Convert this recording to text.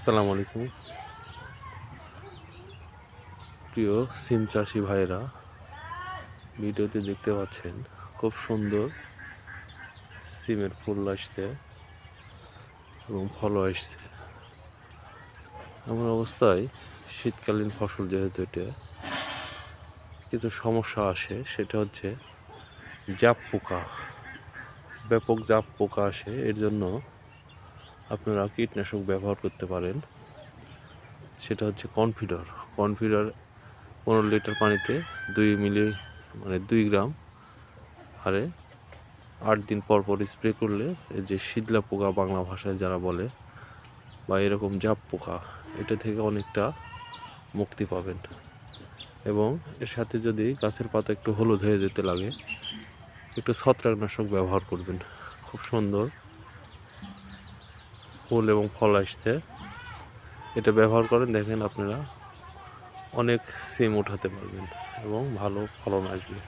আসসালামু আলাইকুম। প্রিয় সিম চাষি ভাইরা ভিডিওতে দেখতে পাচ্ছেন খুব সুন্দর সিমের ফুল আসছে এবং ফলও আসছে। এমন অবস্থায় শীতকালীন ফসল যেহেতু এটা, কিছু সমস্যা আসে, সেটা হচ্ছে জাপ পোকা ব্যাপক জাপ পোকা আসে, এর জন্য আপনারা কীটনাশক ব্যবহার করতে পারেন। সেটা হচ্ছে কনফিডার। কনফিডার পনেরো লিটার পানিতে দুই মিলি মানে দুই গ্রাম হারে আট দিন পর পর স্প্রে করলে যে শীতলা পোকা বাংলা ভাষায় যারা বলে বা এরকম জাপ পোকা, এটা থেকে অনেকটা মুক্তি পাবেন। এবং এর সাথে যদি গাছের পাতা একটু হলুদ হয়ে যেতে লাগে, একটু ছত্রাকনাশক ব্যবহার করবেন। খুব সুন্দর ফুল এবং ফল আসছে। এটা ব্যবহার করেন, দেখেন আপনারা, অনেক সিম উঠাতে পারবেন এবং ভালো ফলন আসবে।